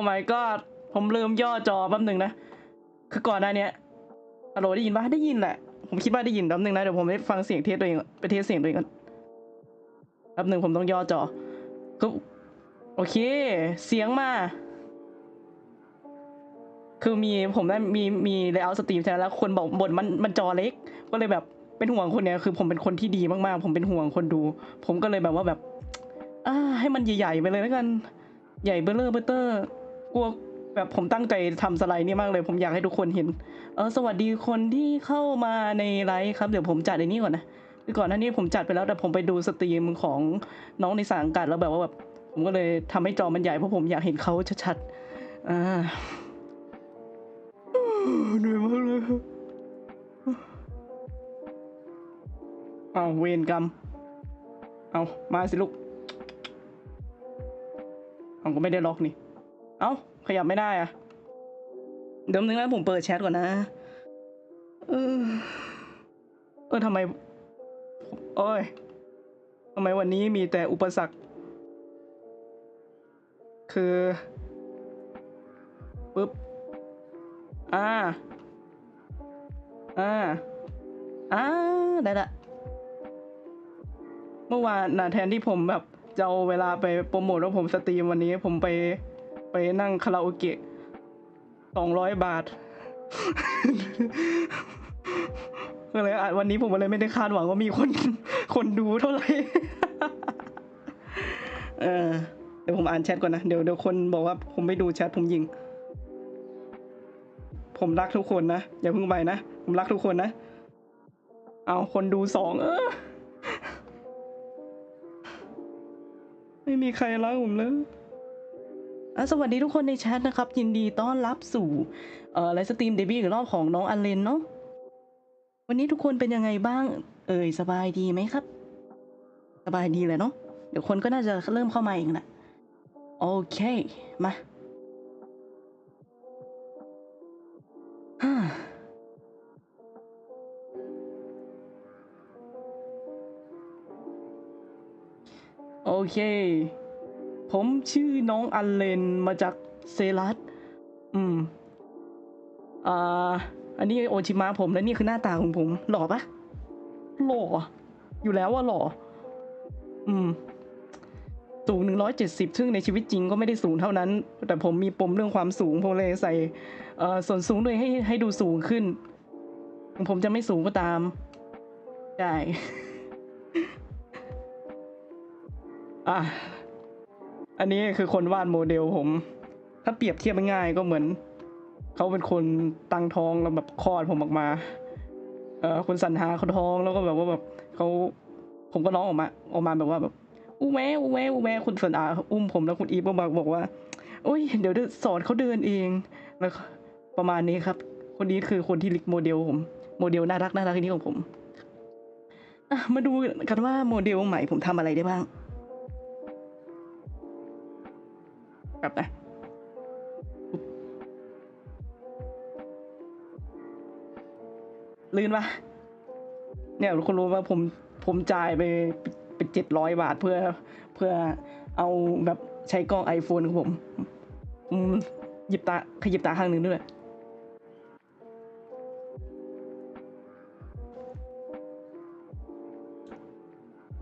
อ้ my god ผมลืมย่อจอแป๊บหนึ่งนะ คือก่อนหน้าเนี้ยฮัลโหลได้ยินปะได้ยินแหละ ผมคิดว่าได้ยินแป๊บหนึ่งนะ เดี๋ยวผมไปฟังเสียงเทสตัวเองก่อนไปเทสเสียงตัวเองก่อนแป๊บหนึ่งผมต้องย่อจอคือโอเค เสียงมา คือมีผมได้มีมีเลเยอร์สตรีมใช่ไหมแล้วคนบอกบนมันมันจอเล็ก ก็เลยแบบเป็นห่วงคนเนี้ยคือผมเป็นคนที่ดีมากๆ ผมเป็นห่วงคนดู ผมก็เลยแบบว่าแบบอ่าให้มันใหญ่ๆไปเลยแล้วกัน ใหญ่เบลเลอร์เบเตอร์ กลัวแบบผมตั้งใจทำสไลด์นี่มากเลย ผมอยากให้ทุกคนเห็น เออสวัสดีคนที่เข้ามาในไลฟ์ครับ เดี๋ยวผมจัดในนี้ก่อนนะคือก่อนหน้านี้ผมจัดไปแล้วแต่ผมไปดูสตรีมของน้องในสังกัดแล้วแบบว่าแบบผมก็เลยทำให้จอมันใหญ่เพราะผมอยากเห็นเขาชัดๆอ่าเหนื่อยมากเลยเอาเวรกรรม เอามาสิลูกเอาก็ไม่ได้ล็อกนี่ เอ้า ขยับไม่ได้อะเดี๋ยวนึงนะผมเปิดแชทก่อนนะ เออ เออทำไม โอ้ยทำไมวันนี้มีแต่อุปสรรค คือปึ๊บ อ่า อ่า อ่า ได้ละ เมื่อวานนะแทนที่ผมแบบจะเอาเวลาไปโปรโมทว่าผมสตรีมวันนี้ผมไป ไปนั่งคาราโอเกะสองร้อยบาท ก็เลยอะวันนี้ผมเลยไม่ได้คาดหวังว่ามีคนคนดูเท่าไหร่ เออเดี๋ยวผมอ่านแชทก่อนนะ เดี๋ยวเดี๋ยวคนบอกว่าผมไม่ดูแชทผมยิง ผมรักทุกคนนะ อย่าเพิ่งไปนะ ผมรักทุกคนนะ เอาคนดูสองเออไม่มีใครรักผมเลย สวัสดีทุกคนในแชทนะครับ ยินดีต้อนรับสู่ไลฟ์สตรีมเดบิวต์อีกรอบของน้องอันเลนเนาะวันนี้ทุกคนเป็นยังไงบ้าง เอ่ยสบายดีไหมครับ สบายดีเลยเนาะเดี๋ยวคนก็น่าจะเริ่มเข้ามาเองนะโอเค มาฮ่าโอเค ผมชื่อน้องอันเลนมาจากเซรัสอืม อ่า อันนี้โอชิมะผมและนี่คือหน้าตาของผม หล่อปะหล่อ อยู่แล้วว่าหล่อ อืม สูงหนึ่งร้อยเจ็ดสิบซึ่งในชีวิตจริงก็ไม่ได้สูงเท่านั้น แต่ผมมีปมเรื่องความสูง ผมเลยใส่ เอ่อ ส่วนสูงด้วยให้ให้ดูสูงขึ้น ผมจะไม่สูงก็ตามใช่อะ อันนี้คือคนวาดโมเดลผม ถ้าเปรียบเทียบง่ายก็เหมือนเขาเป็นคนตั้งท้องแล้วแบบคลอดผมออกมา เออคุณสันหาเขาท้องแล้วก็แบบว่าแบบเขาผมก็ร้องออกมา ออกมาแบบว่าแบบอู้แม่อู้แม่อู้แม่คุณสันหาอุ้มผมแล้วคุณอีฟก็มาบอกว่าโอ้ยเดี๋ยวสอนเขาเดินเองแล้วประมาณนี้ครับ คนนี้คือคนที่ลิกโมเดลผม โมเดลน่ารักน่ารักนี้ของผมมาดูกันว่าโมเดลใหม่ผมทำอะไรได้บ้าง แบบนะลื่นปะเนี่ยคุณรู้ว่าผมผมจ่ายไปเป็นเจ็ดร้อยบาทเพื่อเพื่อเอาแบบใช้กล้อง iPhone ของผมอืมหยิบตาขยิบตาข้างหนึ่งด้วย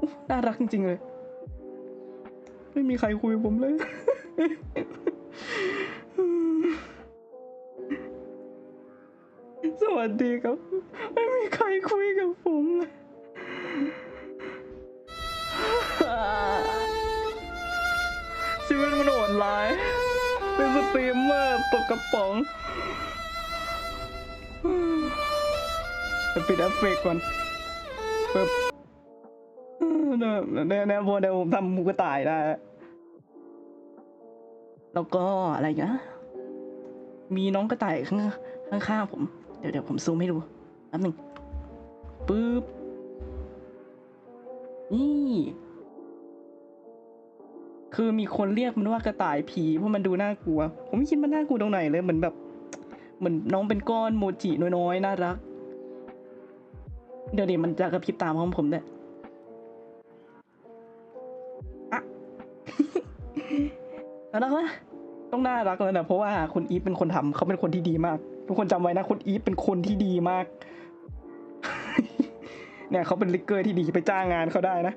อุ๊ยน่ารักจริงๆเลย ไม่มีใครคุยกับผมเลย สวัสดีครับ ไม่มีใครคุยกับผมเลยชีวิตมันโหดร้าย เป็นสตรีมเมอร์ตกกระป๋องจะปิดเอฟเฟกต์ก่อนปึ๊บเนี่ยเนี่ยเนี่ยพอเดี๋ยวผมทำมูกต่ายได้ แล้วก็อะไรอีกนะมีน้องกระต่ายข้างข้างๆผม เดี๋ยวเดี๋ยวผมซูมให้ดูแป๊บหนึ่งปึ๊บนี่ คือมีคนเรียกมันว่ากระต่ายผีเพราะมันดูน่ากลัว ผมไม่คิดมันน่ากลัวตรงไหนเลยเหมือนแบบ เหมือนน้องเป็นก้อนโมจิน้อยๆน่ารัก เดี๋ยวเดี๋ยวมันจะกระพริบตามของผมเนี่ยอะน่ารักวะ ต้องน่ารักแล้วนะเพราะว่าคุณอีฟเป็นคนทำเขาเป็นคนที่ดีมาก ทุกคนจำไว้นะคุณอีฟเป็นคนที่ดีมาก เนี่ยเขาเป็นลิกเกอร์ที่ดีไปจ้างงานเขาได้นะ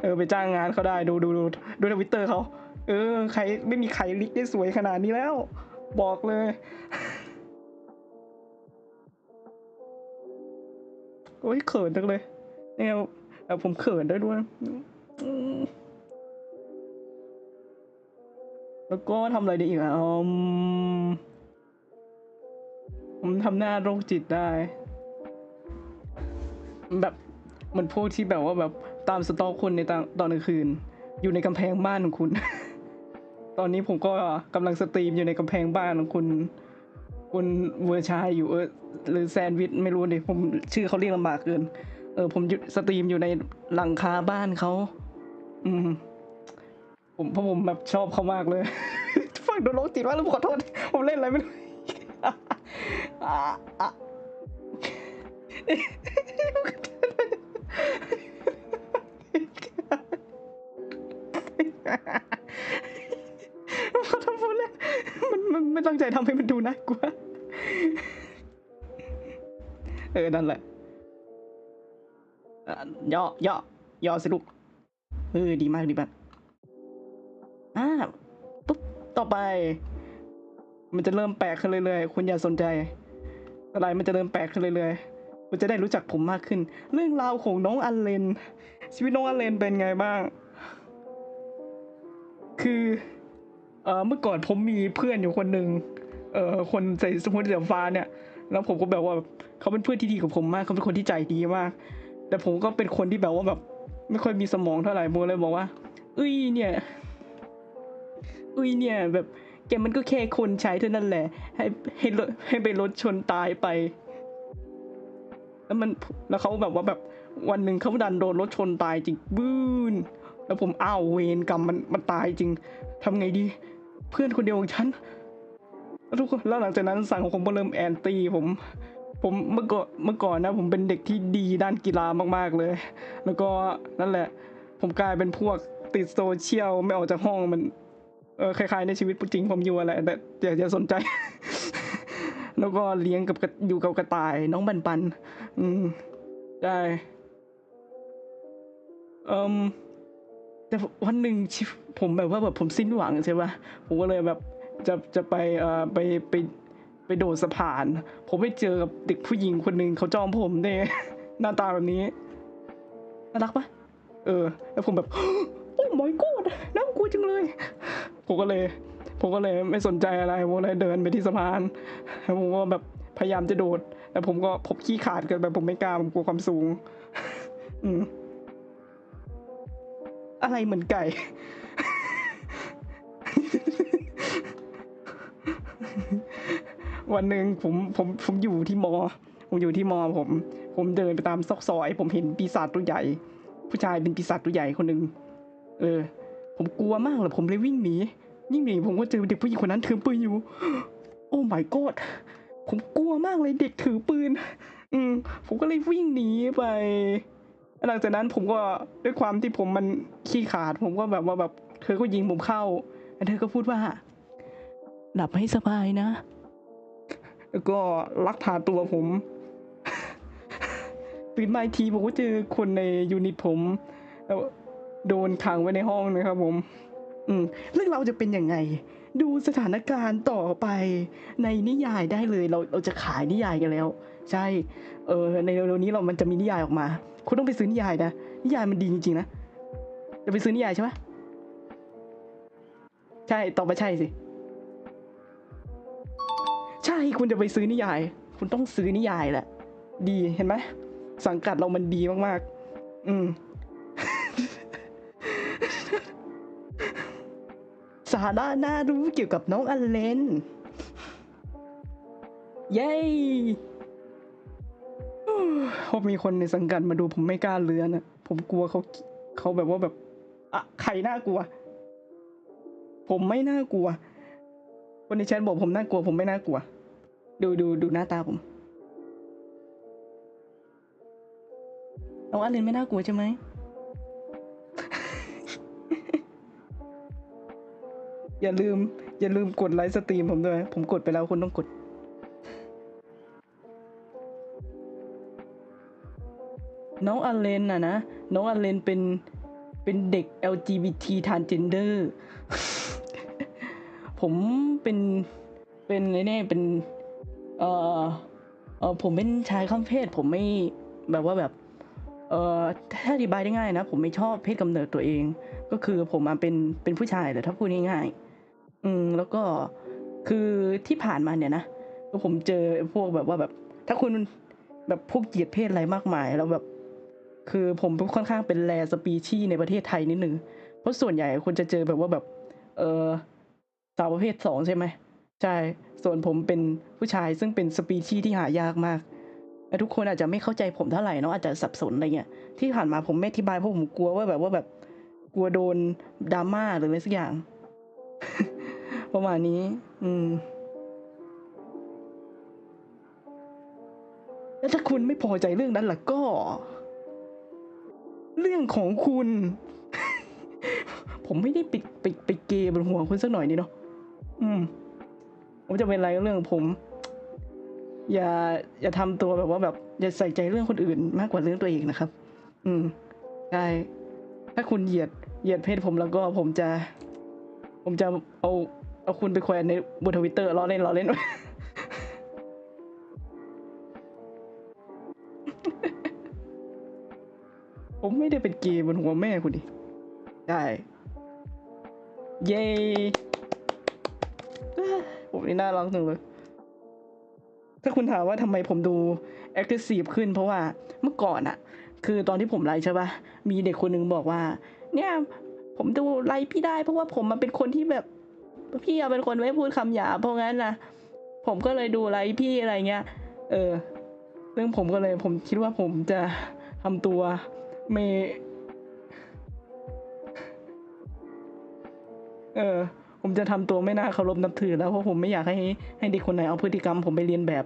เออไปจ้างงานเขาได้ดูดูดูดูทวิตเตอร์เขาเออ ใครไม่มีใครลิกได้สวยขนาดนี้แล้ว บอกเลย โอ้ยเขินจังเลยเนี่ยผมเขินได้ด้วย แล้วก็ทำอะไรได้อีกอะอืมผมทำหน้าโรคจิตได้ แบบเหมือนพวกที่แบบว่าแบบตามสตอกคนในตอนตอนกลางคืน อยู่ในกำแพงบ้านของคุณ ตอนนี้ผมก็กำลังสตรีมอยู่ในกำแพงบ้านของคุณ คุณเวอร์ชายอยู่เออหรือแซนด์วิชไม่รู้ดิผมชื่อเขาเรียกลำบากเกิน เออ ผมสตรีมอยู่ในหลังคาบ้านเขาอืม ผมเพราะผมแบบชอบเขามากเลยฟังโดนโรคจิตว่าแล้วขอโทษ ผมเล่นอะไรไม่รู้อะอะขอโทษพูดเลยมันมันไม่ตั้งใจทำให้มันดูน่ากลัว เออ นั่นแหละอะย่อย่อย่อสิลูกเออดีมากดีมาก อ่าปุ๊บต่อไป มันจะเริ่มแปลกขึ้นเรื่อยๆ คุณอย่าสนใจ อะไรมันจะเริ่มแปลกขึ้นเรื่อยๆ คุณจะได้รู้จักผมมากขึ้น เรื่องราวของน้องอันเลน ชีวิตน้องอันเลนเป็นไงบ้าง คือเออเมื่อก่อนผมมีเพื่อนอยู่คนหนึ่งเออคนใส่สมุดเสียฟ้าเนี่ย แล้วผมก็แบบว่าเขาเป็นเพื่อนที่ดีกับผมมากเขาเป็นคนที่ใจดีมาก แต่ผมก็เป็นคนที่แบบว่าแบบ ไม่ค่อยมีสมองเท่าไหร่โมเลยบอกว่าเอ้ยเนี่ย อุ้ยเนี่ยแบบแกมันก็แค่คนใช้เท่านั้นแหละ ให้ให้รถให้ไปรถชนตายไป แล้วมันแล้วเขาแบบว่าแบบวันหนึ่งเขาดันโดนรถชนตายจริงบื้นแล้วผมอ้าวเวรกรรมมันมันตายจริงทำไงดี เพื่อนคนเดียวของฉันแล้วทุกคนแล้วหลังจากนั้นสังคมก็เริ่มแอนตี้ผมผมเมื่อก่อนเมื่อก่อนนะ ผมเป็นเด็กที่ดีด้านกีฬามากๆเลย แล้วก็นั่นแหละ ผมกลายเป็นพวกติดโซเชียลไม่ออกจากห้องมัน เออคล้ายๆในชีวิตจริงผมอยู่อะไรแต่อย่าอย่าสนใจ แล้วก็เลี้ยงกับกระอยู่กับกระต่ายน้องบันปัน อืมได้เอ่มแต่วันหนึ่งชีวิตผมแบบว่าแบบผมสิ้นหวังใช่ปะผมก็เลยแบบจะจะไปเอ่อไปไปไปโดดสะพาน ผมไปเจอกับเด็กผู้หญิงคนหนึ่งเขาจอมผมเนี่ยหน้าตาแบบนี้น่ารักปะเออ แล้วผมแบบ โอ้ my god น่ากลัวจังเลย ผมก็เลย ผมก็เลยไม่สนใจอะไรผมเลยเดินไปที่สะพานแล้วผมก็แบบพยายามจะโดด แต่ผมก็พบขี้ขาดเกินไปผมไม่กล้าผมกลัวความสูง อืมอะไรเหมือนไก่ วันหนึ่งผมผมผมอยู่ที่มอ ผมอยู่ที่มอผม ผมเดินไปตามซอกซอย ผมเห็นปีศาจตัวใหญ่ ผู้ชายเป็นปีศาจตัวใหญ่คนหนึ่งเออ ผมกลัวมากเลยผมเลยวิ่งหนี วิ่งหนีผมก็เจอเด็กผู้หญิงคนนั้นถือปืนอยู่ โอ้ my god ผมกลัวมากเลยเด็กถือปืน อืม ผมก็เลยวิ่งหนีไป หลังจากนั้นผมก็ด้วยความที่ผมมันขี้ขาด ผมก็แบบว่าแบบเธอก็ยิงผมเข้าแล้วเธอก็พูดว่า หลับให้สบายนะ แล้วก็ลักพาตัวผมตื่นมาทีผมก็เจอคนในยูนิตผมแล้วโดนขังไว้ในห้องนะครับผม อืมเรื่องเราจะเป็นยังไง ดูสถานการณ์ต่อไปในนิยายได้เลย เราเราจะขายนิยายกันแล้ว ใช่ เออในเร็วๆนี้เรามันจะมีนิยายออกมา คุณต้องไปซื้อนิยายนะนิยายมันดีจริงๆนะจะไปซื้อนิยายใช่ไหมใช่ตอบมาใช่สิใช่คุณจะไปซื้อนิยาย คุณต้องซื้อนิยายแหละ ดีเห็นไหมสังกัดเรามันดีมากๆ อืม สาระน่ารู้เกี่ยวกับน้องอเลน เย้พอมีคนในสังกัดมาดูผมไม่กล้าเลือนอะผมกลัวเขาเขาแบบว่าแบบอะใครน่ากลัว ผมไม่น่ากลัว คนในแชทบอกผมน่ากลัว ผมไม่น่ากลัว ดูดูดูหน้าตาผมน้องอเลนไม่น่ากลัวใช่ไหม อย่าลืม อย่าลืมกดไลค์สตรีมผมด้วย ผมกดไปแล้วคุณต้องกด น้องอเลนน่ะนะ น้องอเลนเป็น เป็นเด็ก LGBT transgender ผมเป็น เป็นไอ้นี่เป็น เอ่อ เออผมเป็นชายข้ามเพศ ผมไม่ แบบว่าแบบ เอ่อ ถ้าอธิบายได้ง่ายนะ ผมไม่ชอบเพศกำเนิดตัวเองก็คือผมมาเป็นเป็นผู้ชายแต่ถ้าพูดง่ายๆ อืมแล้วก็คือที่ผ่านมาเนี่ยนะก็ผมเจอพวกแบบว่าแบบ ถ้าคุณแบบพวกเหยียดเพศอะไรมากมาย แล้วแบบ คือผมค่อนข้างเป็นแรสปีชีในประเทศไทยนิดนึงเพราะส่วนใหญ่คุณจะเจอแบบว่าแบบ เออสาวประเภทสองใช่ไหมใช่ ส่วนผมเป็นผู้ชายซึ่งเป็นสปีชีที่หายากมากและทุกคนอาจจะไม่เข้าใจผมเท่าไหร่เนาะอาจจะสับสนอะไรเงี้ยที่ผ่านมาผมไม่อธิบายเพราะผมกลัวว่าแบบว่าแบบกลัวโดนดราม่าหรืออะไรสักอย่าง ประมาณนี้ อืม แล้วถ้าคุณไม่พอใจเรื่องนั้นล่ะก็ เรื่องของคุณ ผมไม่ได้ไปไปไปเกย์บนหัวคุณสักหน่อยนี่เนาะอืม ผมจะเป็นอะไรเรื่องของผม อย่า อย่าทำตัวแบบว่าแบบ อย่าใส่ใจเรื่องคนอื่น มากกว่าเรื่องตัวเองนะครับ อืมใช่ถ้าคุณเหยียดเหยียดเพศผมแล้วก็ผมจะ ผมจะเอา เอาคุณไปแขวนในบนทวิตเตอร์ล้อเล่นล้อเล่นผมไม่ได้เป็นเกย์บนหัวแม่คุณดิ ได้ เย้ผมนี่น่ารักจังเลย ถ้าคุณถามว่าทำไมผมดู aggressive ขึ้นเพราะว่าเมื่อก่อนอะคือตอนที่ผมไลฟ์ใช่ปะมีเด็กคนหนึ่งบอกว่า เนี่ย ผมดูไลฟ์พี่ได้เพราะว่าผมมันเป็นคนที่แบบ พี่อะเป็นคนไม่พูดคำหยาบเพราะงั้นนะผมก็เลยดูไลฟ์พี่อะไรเงี้ย เออซึ่งผมก็เลย ผมคิดว่าผมจะทำตัวไม่ เออ ผมจะทำตัวไม่น่าเคารพนับถือแล้วเพราะผมไม่อยากให้ให้เด็กคนไหนเอาพฤติกรรมผมไปเรียนแบบ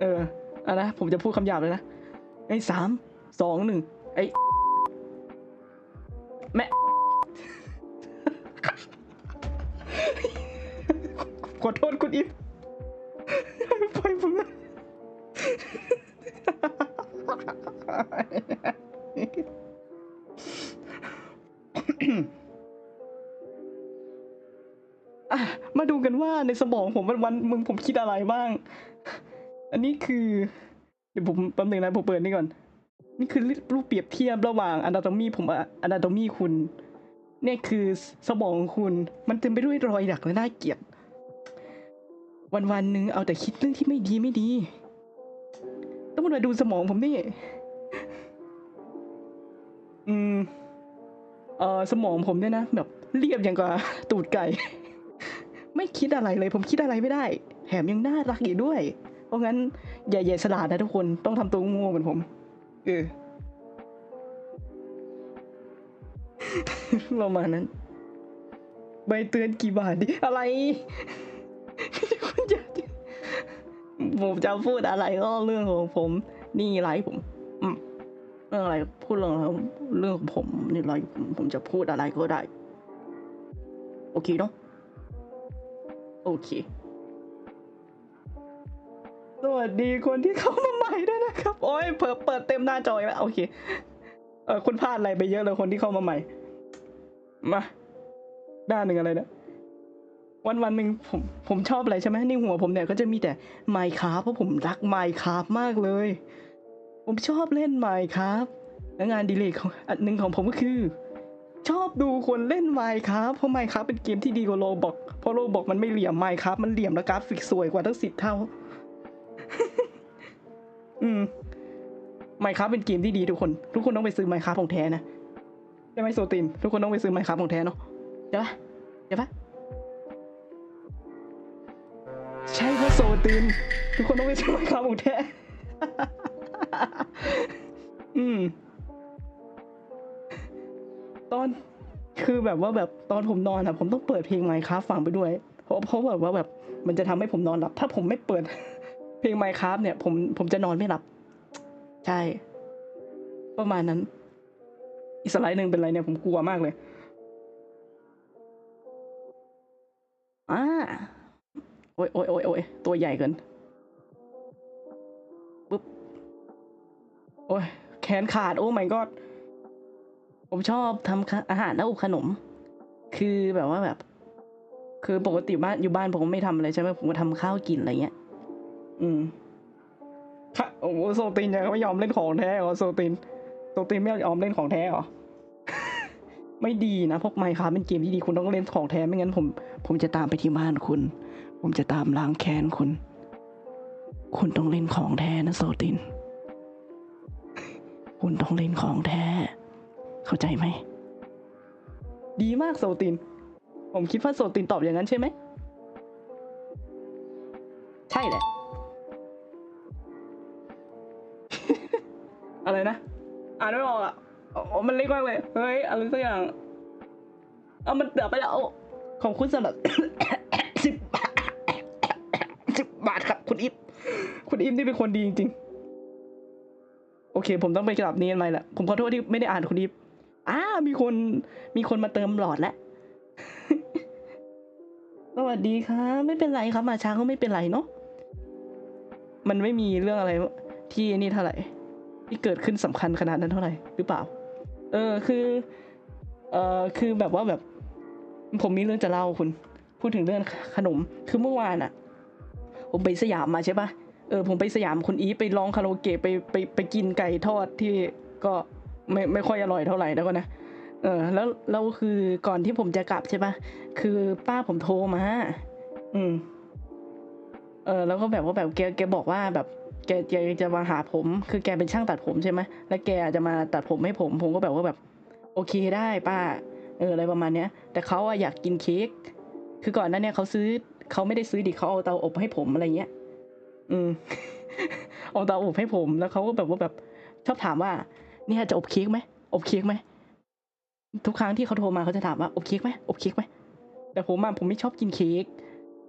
เออเอานะผมจะพูดคำหยาบเลยนะไอ้สามสองหนึ่งไอ้ ขอโทษคุณอิฟปล่อยผมนะอะมาดูกันว่าในสมองผมวันวันมึงผมคิดอะไรบ้าง อันนี้คือ เดี๋ยวผมแป๊บนึงนะผมเปิดนี่ก่อน นี่คือรูปเปรียบเทียบระหว่างอนาโตมีผมอะอนาโตมีคุณ เนี่ยคือสมองคุณ มันเต็มไปด้วยรอยดักและน่าเกลียด วันวันหนึ่งเอาแต่คิดเรื่องที่ไม่ดีไม่ดี ต้องมาดูสมองผมนี่อืมเออสมองผมเนี่ยนะแบบเรียบอย่างกับตูดไก่ ไม่คิดอะไรเลย ผมคิดอะไรไม่ได้ แถมยังน่ารักอีกด้วย เพราะงั้นอย่าอย่าฉลาดนะทุกคนต้องทำตัวโง่เหมือนผมเออประมาณนั้น ใบเตือนกี่บาทดิอะไร ผมจะพูดอะไรก็เรื่องของผมนี่ไลฟ์ผมอืมเรื่องอะไรพูดเรื่องอะไรเรื่องของผมนี่ไลฟ์ผมผมจะพูดอะไรก็ได้ โอเคเนาะโอเคสวัสดีคนที่เข้ามาใหม่ด้วยนะครับ โอ้ยเปิดเปิดเต็มหน้าจออีกแล้วโอเคเออคุณพลาดอะไรไปเยอะเลยคนที่เข้ามาใหม่ มา หน้าหนึ่งอะไรนะ วันวันหนึ่งผมผมชอบอะไรใช่ไหมในหัวผมเนี่ยก็จะมีแต่ไมค์ค a f เพราะผมรักไมค์ค a f มากเลย ผมชอบเล่นไมค์ค a f และงานดีเลกของอันหนึ่งของผมก็คือ ชอบดูคนเล่นไมค์ค a f เพราะไมค์ค a f เป็นเกมที่ดีกว่าโลบอกเพราะโลบอกมันไม่เหลี่ยมไมค์ค a f มันเหลี่ยมและกราฟิกสวยกว่าตั้งสิบเท่า อืมไมค์ค a f เป็นเกมที่ดีทุกคน ทุกคนต้องไปซื้อไมค์ค a f ของแท้นะใช่ไหมโซตินทุกคนต้องไปซื้อไมค์ค a f ของแท้เนาะใช่ปะใช่ปะ ตินทุกคนต้องไปซื้อไมค์ค a f ของแท้อืม ตอนคือแบบว่าแบบตอนผมนอนอะผมต้องเปิดเพลงไมค์ค a f ฟังไปด้วย เพราะเพราะแบบว่าแบบมันจะทำให้ผมนอนหลับ ถ้าผมไม่เปิด เพลงไมค์ค a f เนี่ย ผมผมจะนอนไม่หลับ ใช่ ประมาณนั้น อีกสไลด์หนึ่งเป็นไรเนี่ยผมกลัวมากเลย อ่าโอ้ยโอ้ยโอ้ยโอ้ยตัวใหญ่เกินปุ๊บโอ้ยแขนขาดโอ้ my god ผมชอบทำอาหารแล้วอบขนม คือแบบว่าแบบ คือปกติบ้านอยู่บ้านผมก็ไม่ทำอะไรใช่ไหมผมก็ทำข้าวกินอะไรเงี้ย อืมค่ะโอ้โหโซตินยังไม่ยอมเล่นของแท้เหรอโซตินโซตินไม่ยอมเล่นของแท้เหรอไม่ดีนะพวกไมค์ครับเป็นเกมที่ดีคุณต้องเล่นของแท้ไม่งั้นผม ผมจะตามไปที่บ้านคุณ ผมจะตามล้างแค้นคุณ คุณต้องเล่นของแท้นะโซติน คุณต้องเล่นของแท้ เข้าใจไหม ดีมากโซติน ผมคิดว่าโซตินตอบอย่างนั้นใช่ไหม ใช่แหละ อะไรนะ อ่านไม่ออกอะอ๋อมันเล็กมากเลย เฮ้ย อะไรสักอย่าง เอามันเดือบไปแล้ว ขอบคุณสำหรับ อิฟนี่เป็นคนดีจริงๆ โอเค ผมต้องไปกลับนี้ไหมล่ะผมขอโทษที่ไม่ได้อ่านคุณอิฟอ้ามีคนมีคนมาเติมหลอดแล้วสวัสดีครับไม่เป็นไรครับมาช้าก็ไม่เป็นไรเนาะมันไม่มีเรื่องอะไรที่นี่เท่าไหร่ ที่เกิดขึ้นสำคัญขนาดนั้นเท่าไหร่หรือเปล่า เออคือเออคือแบบว่าแบบ ผมมีเรื่องจะเล่าคุณ พูดถึงเรื่องขนม คือเมื่อวานอะผมไปสยามมาใช่ปะ เออผมไปสยามคุณอีไปร้องคาราโอเกะไปไปไปกินไก่ทอดที่ก็ไม่ไม่ค่อยอร่อยเท่าไหร่แล้วก็นะเออแล้วแล้วคือก่อนที่ผมจะกลับใช่ปะคือป้าผมโทรมา อืม เออแล้วก็แบบว่าแบบแกแกบอกว่าแบบแกแกจะมาหาผม คือแกเป็นช่างตัดผมใช่ไหมแล้วแกจะมาตัดผมให้ผม ผมก็แบบว่าแบบ โอเคได้ป้า เอออะไรประมาณเนี้ย แต่เขาอะอยากกินเค้กคือก่อนหน้าเนี้ยเขาซื้อเขาไม่ได้ซื้อดิเขาเอาเตาอบให้ผมอะไรเงี้ย อืมเอาเตาอบให้ผมแล้วเขาก็แบบว่าแบบชอบถามว่า เนี่ยจะอบเค้กไหมอบเค้กไหมทุกครั้งที่เขาโทรมาเขาจะถามว่าอบเค้กไหมอบเค้กไหมแต่ผมอะผมไม่ชอบกินเค้ก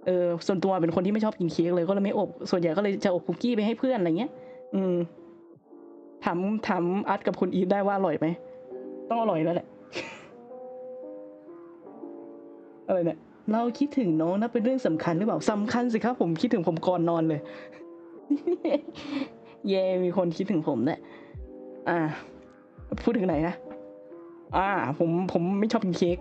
เออส่วนตัวเป็นคนที่ไม่ชอบกินเค้กเลยก็เลยไม่อบ ส่วนใหญ่ก็เลยจะอบคุกกี้ไปให้เพื่อนอะไรเงี้ย อืมถามถามอัดกับคุณอีฟได้ว่าอร่อยไหมต้องอร่อยแล้วแหละ อะไรเนี่ย เราคิดถึงน้องนะเป็นเรื่องสำคัญหรือเปล่าสำคัญสิครับผมคิดถึงผมก่อนนอนเลย เย่มีคนคิดถึงผมเนี่ยอ่า พูดถึงไหนนะอ่า ผมผมไม่ชอบกินเค้ก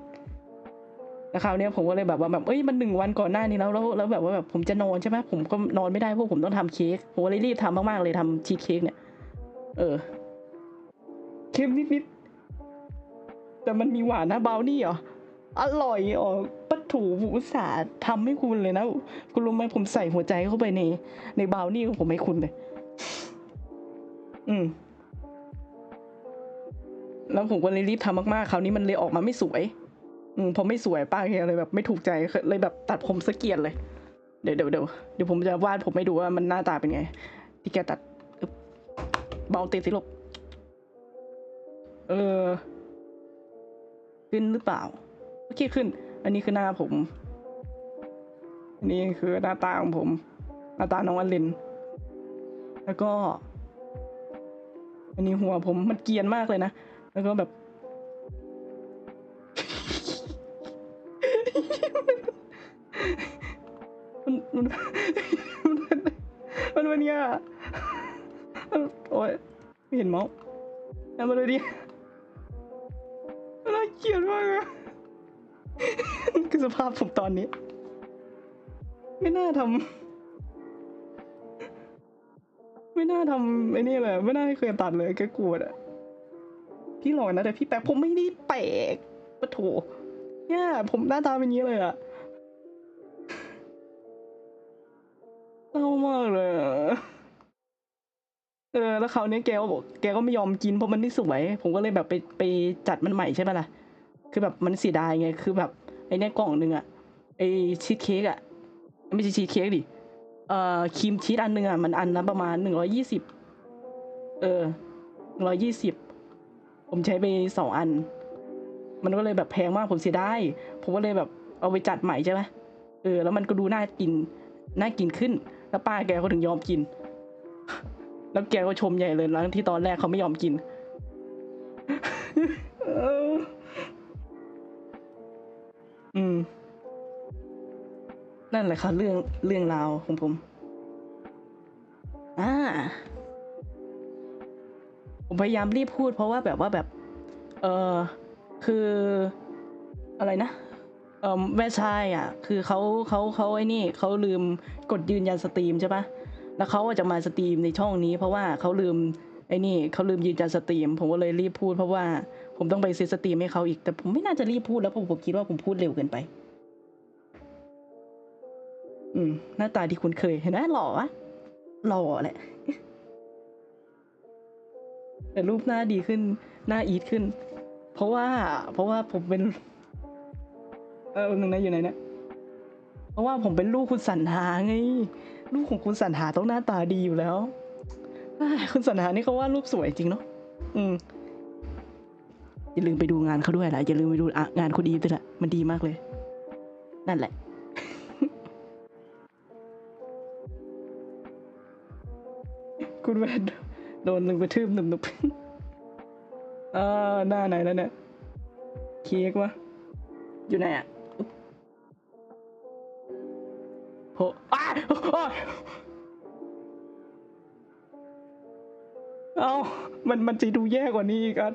แล้วคราวนี้ผมก็เลยแบบว่าแบบเอ้ยมันหนึ่งวันก่อนหน้านี้แล้วแล้วแล้วแบบว่าแบบผมจะนอนใช่ไหมผมก็นอนไม่ได้เพราะผมต้องทำเค้กผมเลยรีบทำมากๆเลยทำชีสเค้กเนี่ย เออเค็มนิดๆแต่มันมีหวานนะเบราวนี่เหรอ อร่อยอ๋อปัถูผมสาทำให้คุณเลยนะ คุณรู้ไหมผมใส่หัวใจเข้าไปใน ในบาวนี่ของผมให้คุณเลย อืม แล้วผมก็เลยรีบทำมากๆ คราวนี้มันเลยออกมาไม่สวย อืมพอไม่สวยป้าแกเลยแบบ ไม่ถูกใจเลยแบบตัดผมสะเกียดเลย เดี๋ยวเดี๋ยวเดี๋ยวเดี๋ยวผมจะวาดผมให้ดูว่ามันหน้าตาเป็นไง ที่แกตัดบเบาติดสิลูกเออ ขึ้นหรือเปล่า โอเคขึ้น อันนี้คือหน้าผม อันนี้คือหน้าตาของผม หน้าตาน้องอลิน แล้วก็ อันนี้หัวผมมันเกียนมากเลยนะ แล้วก็แบบ มันมันมันมันเนี่ยโอ้ยไม่เห็นเมาส์เอามาเลยดิน่าเกลียดมากอะคือ สภาพผมตอนนี้ ไม่น่าทำไม่น่าทำไอ้นี่เลย ไม่น่าให้เคยตัดเลยแกกลัวอะพี่หลอกนะแต่พี่แป๊กผมไม่ได้แปลกปะโถเนี่ยผมหน้าตาเป็นนี้เลยอะเศร้ามากเลยเออ แล้วคราวนี้แกก็บอกแกก็ไม่ยอมกินเพราะมันไม่สวย ผมก็เลยแบบไปไปจัดมันใหม่ใช่ไหมล่ะ คือแบบมันเสียดายไง คือแบบ เนี่ยกล่องหนึ่งอะไอ้ชีสเค้กอะไม่ใช่ชีสเค้กดิเอ่อครีมชีสอันหนึ่งอะมันอันละประมาณหนึ่งร้อยยี่สิบเออร้อยยี่สิบผมใช้ไปสองอัน มันก็เลยแบบแพงมากผมเสียดายผมก็เลยแบบเอาไปจัดใหม่ใช่ไหมเออ แล้วมันก็ดูน่ากินน่ากินขึ้น แล้วป้าแกก็ถึงยอมกิน แล้วแกก็ชมใหญ่เลยแล้วที่ตอนแรกเขาไม่ยอมกิน อืม นั่นแหละค่ะเรื่องเรื่องราวของผม อ่า ผมพยายามรีบพูดเพราะว่าแบบว่าแบบ เออคืออะไรนะเออแม่ชายอะ คือเขาเขาเขาไอ้นี่เขาลืมกดยืนยันสตรีมใช่ปะแล้วเขาจะมาสตรีมในช่องนี้ เพราะว่าเขาลืมไอ้นี่เขาลืมยืนยันสตรีม ผมก็เลยรีบพูดเพราะว่า ผมต้องไปเซตสตรีมให้เขาอีก แต่ผมไม่น่าจะรีบพูดแล้วเพราะผมคิดว่าผมพูดเร็วเกินไป อืม หน้าตาที่คุณเคยเห็นไหมหล่อวะหล่อแหละแต่รูปหน้าดีขึ้น หน้าอีทขึ้น เพราะว่า เพราะว่าผมเป็น เออหนึ่งนะอยู่ไหนนะเพราะว่าผมเป็นลูกคุณสันหาไง ลูกของคุณสันหาต้องหน้าตาดีอยู่แล้วคุณสันหานี่เขาว่ารูปสวยจริงเนาะอืม อย่าลืมไปดูงานเขาด้วยนะอย่าลืมไปดูงานเขาดีด้วยแหละมันดีมากเลย นั่นแหละคุณแวนโดนหนึ่งกระทืบหนุ่มหนุบอ่าหน้าไหนแล้วเนี่ย เค้กวะ อยู่ไหนอะโหอ้าโอ้เอามันมันจะดูแย่กว่านี้อีกัน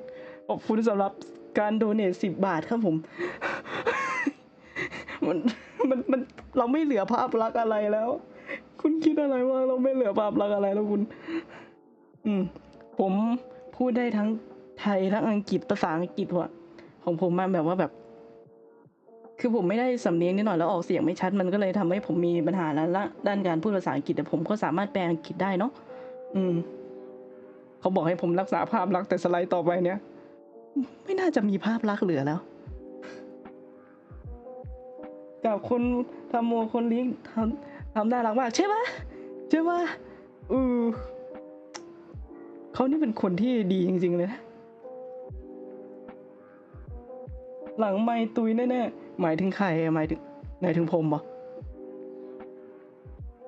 ขอบคุณสำหรับการโดเนทสิบบาทครับผม มันมันมันเราไม่เหลือภาพลักษณ์อะไรแล้ว คุณคิดอะไรว่าเราไม่เหลือภาพลักษณ์อะไรแล้วคุณ อืม ผมพูดได้ทั้งไทยทั้งอังกฤษภาษาอังกฤษว่ะของผมมาแบบว่าแบบ คือผมไม่ได้สำเนียงนิดหน่อยแล้วออกเสียงไม่ชัดมันก็เลยทำให้ผมมีปัญหาแล้วละด้านการพูดภาษาอังกฤษแต่ผมก็สามารถแปลอังกฤษได้เนาะอืม เขาบอกให้ผมรักษาภาพลักษณ์แต่สไลด์ต่อไปเนี้ย ไม่น่าจะมีภาพลักษณ์เหลือแล้ว กับคนทำโมคนลี้งทำทำน่ารักมากใช่ปะใช่ปะเออเขานี่เป็นคนที่ดีจริง ๆ เลยนะหลังไม่ตุยแน่ๆหมายถึงใครหมายถึงหมายถึงผมปะ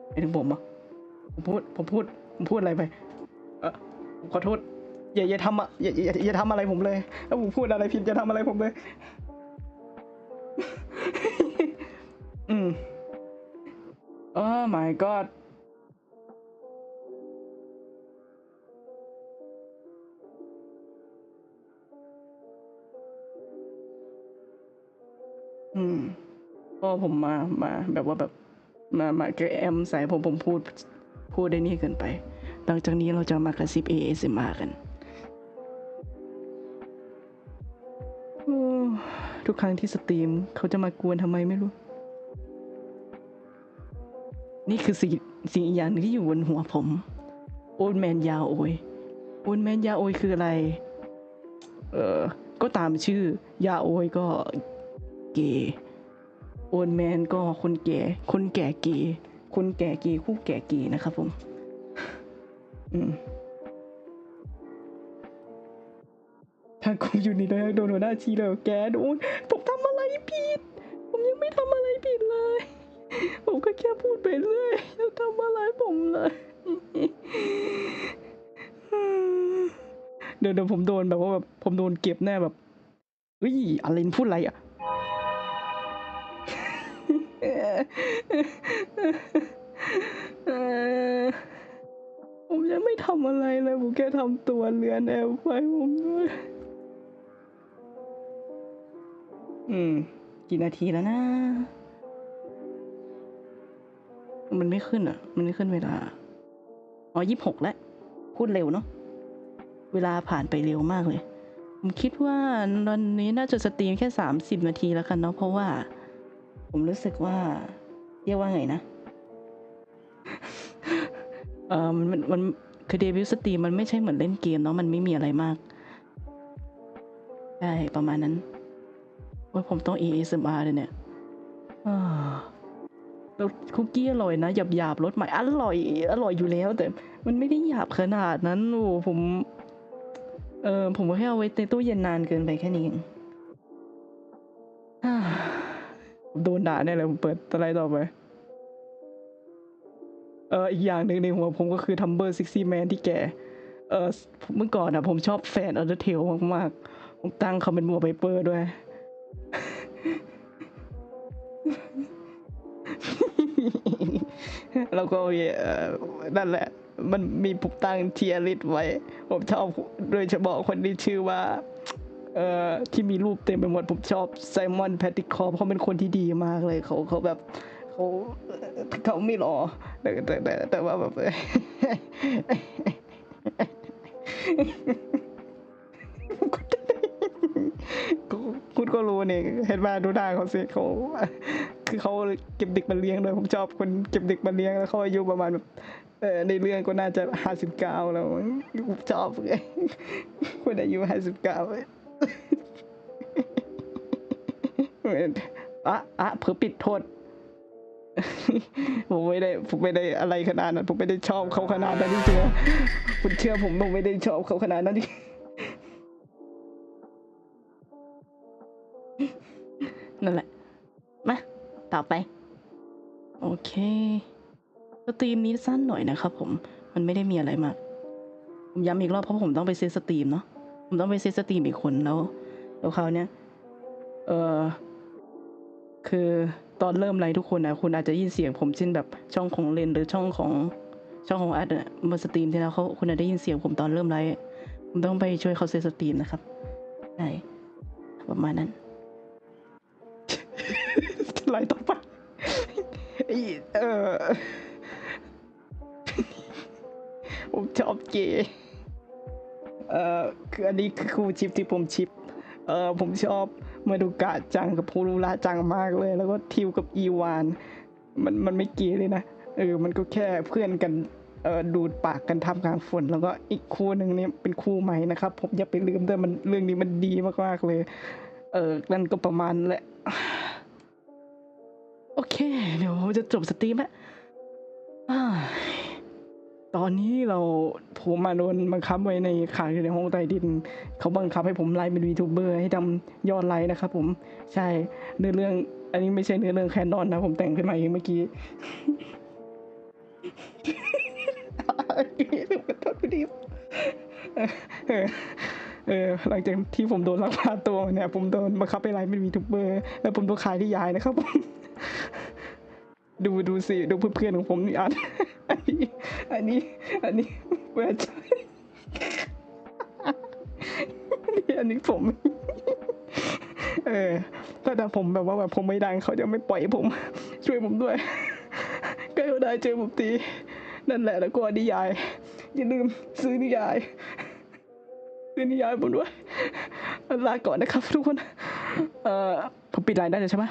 หมายถึงผมปะผมพูดผมพูดผมพูดอะไรไป เออขอโทษ อย่าอย่าทำอะอย่าอย่าอย่าทำอะไรผมเลยถ้าผมพูดอะไรผิดอย่าทำอะไรผมเลย อืมโอ้ my god อืมก็ผมมามาแบบว่าแบบมามาแกแอมใส่ผมผมพูดพูดได้นี่เกินไป หลังจากนี้เราจะมากระซิบ ASMR กัน ทุกครั้งที่สตรีมเขาจะมากวนทำไมไม่รู้ นี่คือสิ่งสิ่งอีกอย่างหนึงที่อยู่บนหัวผม โอนแมนยาโอยโอนแมนยาโอยคืออะไร เออก็ตามชื่อยาโอยก็เกย์โอนแมนก็คนแก่ คนแก่เกย์คนแก่เกย์คู่แก่เกย์นะครับผม อืม ถ้าผมอยู่นี่นะโดนหัวหน้าชี้เลยแกโดนผมทำอะไรผิด ผมยังไม่ทำอะไรผิดเลย ผมก็แค่พูดไปเรื่อยอย่าทำอะไรผมเลยเดี๋ยวเดี๋ยวผมโดนแบบว่าแบบผมโดนเก็บแน่แบบเฮ้ยอะไรพูดอะไรอะผมยังไม่ทำอะไรเลย ผมแค่ทำตัวเรือนแอบไฟผมด้วย อืม กี่นาทีแล้วนะ มันไม่ขึ้นอะ มันไม่ขึ้นเวลา อ๋อยี่หกแล้ว พูดเร็วเนาะ เวลาผ่านไปเร็วมากเลย ผมคิดว่าตอนนี้น่าจะสตรีมแค่สามสิบนาทีแล้วกันเนาะ เพราะว่า ผมรู้สึกว่า เรียกว่าไงนะ เออมัน มันมันคือเดบิวต์สตรีมมันไม่ใช่เหมือนเล่นเกมเนาะ มันไม่มีอะไรมาก ใช่ ประมาณนั้น ว่าผมต้อง ASMR เลยเนี่ยอ่าแล้วคุกกี้อร่อยนะหยาบหยาบๆรสใหม่อร่อย อร่อยอยู่แล้ว แต่มันไม่ได้หยาบขนาดนั้นโอ้ผมเออผมก็แค่เอาไว้ในตู้เย็นนานเกินไปแค่นี้เองอ่าผมโดนด่าแน่เลยผมเปิดอะไรต่อไปเอออีกอย่างหนึ่งในหัวผมก็คือทัมเบอร์ซิกซี่แมนที่แก่เออเมื่อก่อนอะผมชอบแฟนอัลเดอร์เทลมากผมตั้งเขาเป็นมัวไบเปอร์ด้วย แล้วก็มีเออนั่นแหละ มันมีผมตั้งเทียริสไว้ ผมชอบโดยเฉพาะคนที่ชื่อว่า เอ่อที่มีรูปเต็มไปหมด ผมชอบไซมอนแพตติคอร์เพราะเป็นคนที่ดีมากเลยเขาเขาแบบเขาเขาไม่หล่อแต่แต่แต่ว่าแบบ คุณก็รู้นี่เห็นว่าดูหน้าเขาสิเขาคือเขาเก็บเด็กมาเลี้ยงด้วยผมชอบคนเก็บเด็กมาเลี้ยงแล้วเขาอายุประมาณแบบเออในเรื่องก็น่าจะห้าสิบเก้าแล้วผมชอบเลยคนอายุห้าสิบเก้าอะอะเผื่อปิดโทษผมไม่ได้ผมไม่ได้อะไรขนาดนั้นผมไม่ได้ชอบเขาขนาดนั้นจริงๆคุณเชื่อผมผมไม่ได้ชอบเขาขนาดนั้นจริง นั่นแหละ มา ต่อไป โอเคสตรีมนี้สั้นหน่อยนะครับผม มันไม่ได้มีอะไรมาก ผมย้ำอีกรอบเพราะผมต้องไปเซตสตรีมเนาะ ผมต้องไปเซตสตรีมอีกคนแล้วแล้วคราวเนี้ย เออคือตอนเริ่มไลฟ์ทุกคนนะคุณอาจจะยินเสียงผมเช่นแบบช่องของเลนหรือช่องของช่องของอัดอะมาสตรีมที่แล้วเขาคุณอาจจะได้ยินเสียงผมตอนเริ่มไลฟ์ผมต้องไปช่วยเขาเซตสตรีมนะครับใช่ประมาณนั้น ไลฟ์ต่อไปอีเออผมชอบเกย์เอ่อคืออันนี้คือคู่ชิปที่ผมชิป เอ่อผมชอบมาดูกะจังกับพูรุระจังมากเลย แล้วก็ทิวกับอีวาน มันมันไม่เกย์เลยนะเออมันก็แค่เพื่อนกันเออดูดปากกันทำกลางฝน แล้วก็อีกคู่หนึ่งเนี่ยเป็นคู่ใหม่นะครับ ผมอย่าไปลืมด้วยมันเรื่องนี้มันดีมากๆเลย เออนั่นก็ประมาณแหละ อเค เดี๋ยวผมจะจบสตรีมแล้วตอนนี้เราผมมาโดนบังคับไว้ในขังอยู่ในห้องใต้ดิน เขาบังคับให้ผมไลฟ์เป็นวีทูเบอร์ให้ทำยอดไลค์นะครับผมใช่เนื้อเรื่อง อันนี้ไม่ใช่เนื้อเรื่องแคนนอนนะ ผมแต่งขึ้นมาเองเมื่อกี้โทษพี่ดิฟเออหลังจากที่ผมโดนลักพาตัวเนี่ยผมโดนบังคับให้ไลฟ์เป็นวีทูเบอร์ แล้วผมต้องขายที่ยายนะครับผม ดูดูสิดูเพื่อนของผมนี่อันอันนี้อันนี้อันนี้เพื่อนใช่นี่อันนี้ผม เออถ้าแต่ผมแบบว่าแบบผมไม่ดังเขาจะไม่ปล่อยผม ช่วยผมด้วยก็ได้เจอผมทีนั่นแหละแล้วก็นิยาย อย่าลืมซื้อนิยายซื้อนิยายผมด้วยลาก่อนนะครับทุกคน เอ่อผมปิดไลน์ได้เลยใช่ไหม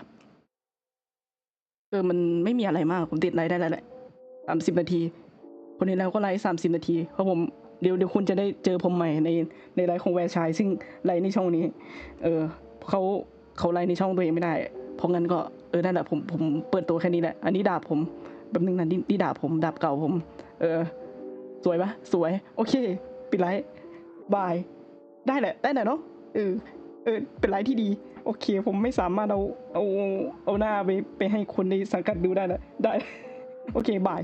เออ มันไม่มีอะไรมาก ผมติดไลฟ์ได้แล้วแหละสามสิบนาที คนนี้แล้วก็ไลฟ์สามสิบนาที เพราะผมเดี๋ยวเดี๋ยวคุณจะได้เจอผมใหม่ในในไลฟ์ของแวร์ชาย ซึ่งไลฟ์ในช่องนี้ เออเขาเขาไลฟ์ในช่องตัวเองไม่ได้ เพราะงั้นก็เออนั่นแหละผมผมเปิดตัวแค่นี้แหละ อันนี้ดาบผมแบบนึงนะนี่นี่ดาบผมดาบเก่าผม เออ สวยปะสวย โอเค ปิดไลฟ์บาย ได้แหละ ได้แหละเนาะเออเออเป็นไลฟ์ที่ดี โอเค ผมไม่สามารถเอาเอาเอาหน้าไปไปให้คนในสังกัดดูได้นะได้ โอเคบาย